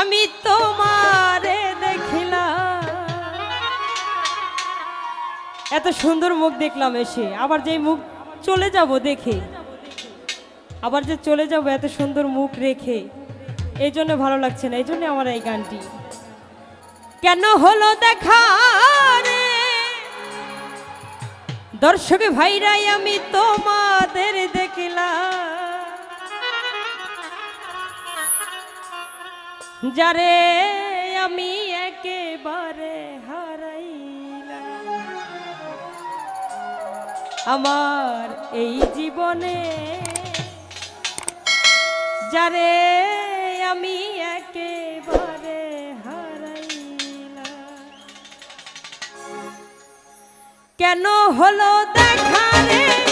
আমি তোমারে দেখিলাম। এত সুন্দর মুখ দেখলাম এসে। আবার যেই মুখ চলে যাব দেখে। আবার যে চলে যাব এত সুন্দর মুখ রেখে। এই জন্য ভালো লাগছে না, এই জন্য আমার এই গানটি। কেন হলো দেখা দর্শক ভাইরাই আমি তোমাদের দেখলাম। যারে আমি একেবারে হারাইলাম। আমার এই জীবনে যারে আমি একেবারে হারাইলাম। কেন হলো দেখা রে?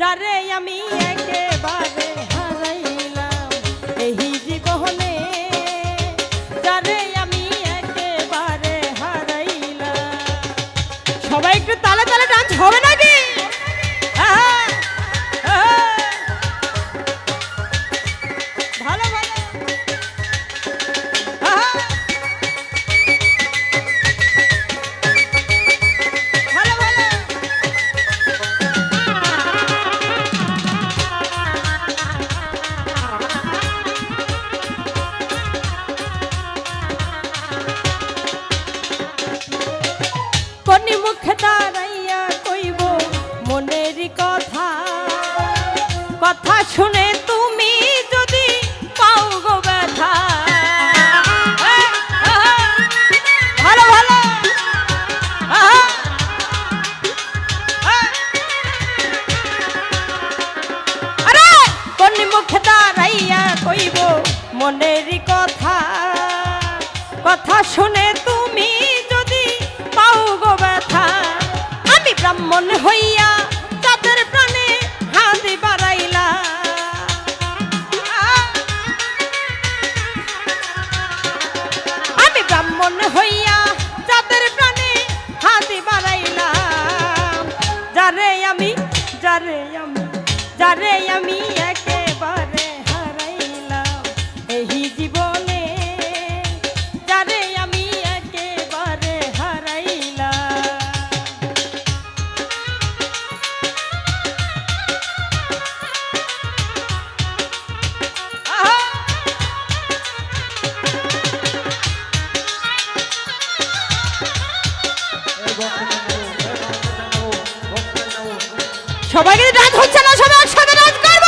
যারে আমি মনের কথা কথা শুনে তুমি যদি পাও গো ব্যথা, আমি ব্রাহ্মণ হইয়া তাদের প্রাণে হাতি বাড়াইলা। আমি ব্রাহ্মণ হইয়া যাদের প্রাণে হাতি বাড়াইলাম যারে আমি যারে আমি যারে আমি সবাইকে ডান্স হচ্ছে না, সবাই একসাথে ডান্স করব।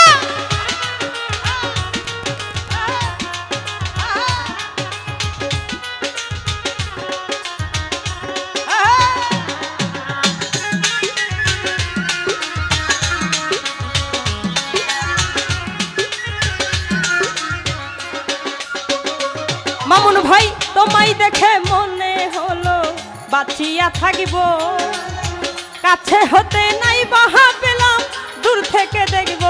মামুন ভাই, তোমায় দেখে মনে হলো বাঁচিয়া থাকিব। কাছে হতে নাই বাহা পেলাম, দূর থেকে দেখব।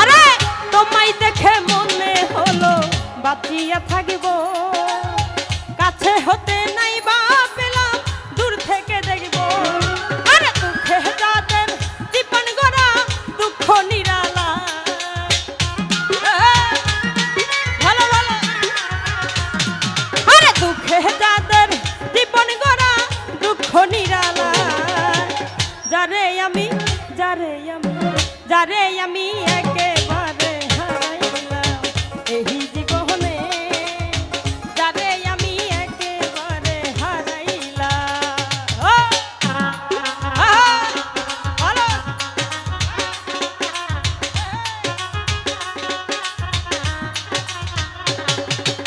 আরে, তোমায় দেখে মনে হলো বাঁচিয়া থাকিব। যারে আমি একেবারে হারাইলাম এই জীবনে যারে আমি একেবারে হারাইলাম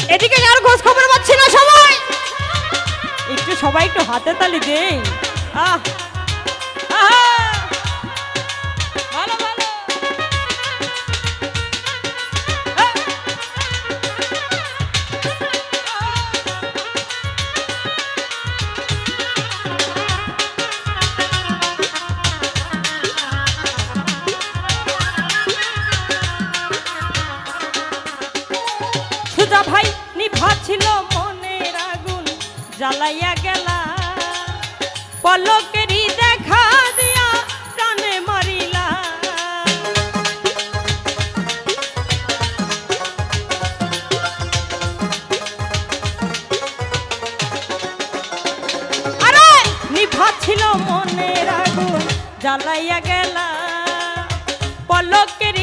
এদিকে আর খোঁজ খবর পাচ্ছি না সবাই। একটু সবাই একটু হাতে তালি দেই। আহ। দুর্গা ভাই নিভা ছিল মনের আগুন, জ্বালাইয়া গেলা। পলকেরই দেখা দিয়া প্রাণে মারিলা। আরে! নিভা ছিল মনের আগুন, জ্বালাইয়া গেলা। পলকের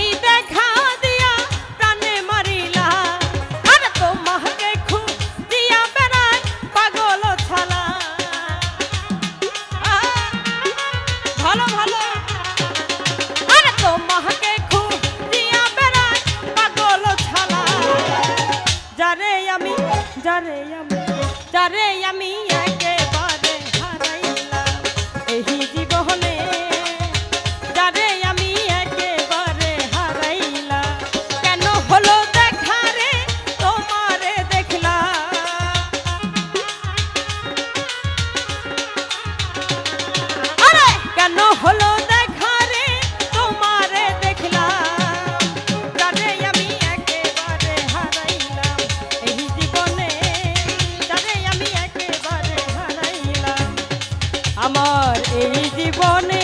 আমার এই জীবনে